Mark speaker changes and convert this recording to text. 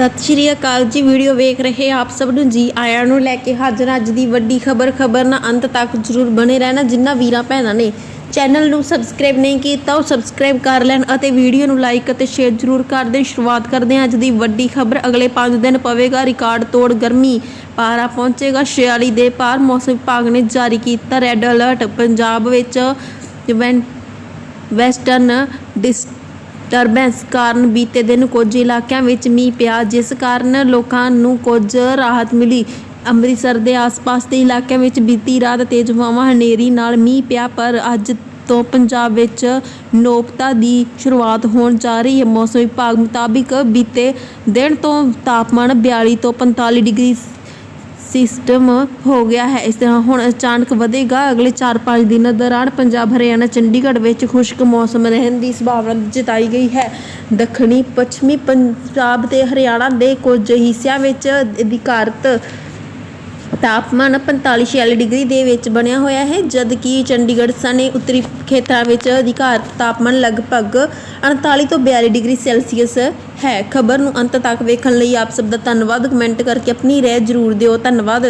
Speaker 1: ਸਤਿ ਸ਼੍ਰੀ ਅਕਾਲ ਜੀ, ਵੀਡੀਓ ਵੇਖ ਰਹੇ ਆਪ ਸਭ ਨੂੰ ਜੀ, ਆਇਆਂ ਨੂੰ ਲੈ ਕੇ ਹਾਜ਼ਰ ਅੱਜ ਦੀ ਵੱਡੀ ਖਬਰ ਖਬਰ ਨਾ ਅੰਤ ਤੱਕ ਜ਼ਰੂਰ ਬਣੇ ਰਹਿਣਾ, ਜਿੰਨਾ ਵੀਰਾਂ ਭੈਣਾਂ ਨੇ ਚੈਨਲ ਨੂੰ ਸਬਸਕ੍ਰਾਈਬ ਨਹੀਂ ਕੀਤਾ, ਉਹ ਸਬਸਕ੍ਰਾਈਬ ਕਰ ਲੈਣ ਅਤੇ ਵੀਡੀਓ ਨੂੰ ਲਾਈਕ ਅਤੇ ਸ਼ੇਅਰ ਜ਼ਰੂਰ ਕਰ ਦੇਣ। ਸ਼ੁਰੂਆਤ ਕਰਦੇ ਹਾਂ ਅੱਜ ਦੀ ਵੱਡੀ ਖਬਰ, ਅਗਲੇ 5 ਦਿਨ ਪਵੇਗਾ ਰਿਕਾਰਡ ਤੋੜ ਗਰਮੀ, ਪਾਰਾ ਪਹੁੰਚੇਗਾ 46 ਦੇ ਪਾਰ, ਮੌਸਮ ਵਿਭਾਗ ਨੇ ਜਾਰੀ ਕੀਤਾ ਰੈੱਡ ਅਲਰਟ ਪੰਜਾਬ ਵਿੱਚ ਇਵੈਂਟ ਵੈਸਟਰਨ ਡਿਸਟਰਬੈਂਸ ਕਾਰਨ ਬੀਤੇ ਦਿਨ ਕੁਝ ਇਲਾਕਿਆਂ ਵਿੱਚ ਮੀਂਹ ਪਿਆ, ਜਿਸ ਕਾਰਨ ਲੋਕਾਂ ਨੂੰ ਕੁਝ ਰਾਹਤ ਮਿਲੀ। ਅੰਮ੍ਰਿਤਸਰ ਦੇ ਆਸ-ਪਾਸ ਦੇ ਇਲਾਕਿਆਂ ਵਿੱਚ ਬੀਤੀ ਰਾਤ ਤੇਜ਼ ਹਵਾਵਾਂ, ਹਨੇਰੀ ਨਾਲ ਮੀਂਹ ਪਿਆ, ਪਰ ਅੱਜ ਤੋਂ ਪੰਜਾਬ ਵਿੱਚ ਨੋਪਤਾ ਦੀ ਸ਼ੁਰੂਆਤ ਹੋਣ ਜਾ ਰਹੀ ਹੈ। ਮੌਸਮ ਵਿਭਾਗ ਮੁਤਾਬਿਕ ਬੀਤੇ ਦਿਨ ਤੋਂ ਤਾਪਮਾਨ 42 ਤੋਂ 45 ਡਿਗਰੀ ਸਿਸਟਮ ਹੋ ਗਿਆ ਹੈ। ਇਸ ਤਰ੍ਹਾਂ ਹੁਣ ਅਚਾਨਕ ਵਧੇਗਾ। ਅਗਲੇ 4-5 ਦਿਨਾਂ ਦੌਰਾਨ ਪੰਜਾਬ, ਹਰਿਆਣਾ, ਚੰਡੀਗੜ੍ਹ ਵਿੱਚ ਖੁਸ਼ਕ ਮੌਸਮ ਰਹਿਣ ਦੀ ਸੰਭਾਵਨਾ ਜਤਾਈ ਗਈ ਹੈ। ਦੱਖਣੀ, ਪੱਛਮੀ ਪੰਜਾਬ ਤੇ ਹਰਿਆਣਾ ਦੇ ਕੁਝ ਹਿੱਸਿਆਂ ਵਿੱਚ ਅਧਿਕਾਰਤ ਤਾਪਮਾਨ 45-46 ਡਿਗਰੀ ਦੇ ਵਿੱਚ ਬਣਿਆ ਹੋਇਆ ਹੈ, ਜਦਕਿ ਚੰਡੀਗੜ੍ਹ ਸਣੇ ਉੱਤਰੀ ਖੇਤਰਾਂ ਵਿੱਚ ਅਧਿਕਾਰਤ ਤਾਪਮਾਨ ਲਗਭਗ 48 ਤੋਂ 42 ਡਿਗਰੀ ਸੈਲਸੀਅਸ ਹੈ। ਖਬਰ ਨੂੰ ਅੰਤ ਤੱਕ ਵੇਖਣ ਲਈ ਆਪ ਸਭ ਦਾ ਧੰਨਵਾਦ। ਕਮੈਂਟ ਕਰਕੇ ਆਪਣੀ ਰਾਏ ਜ਼ਰੂਰ ਦਿਓ। ਧੰਨਵਾਦ।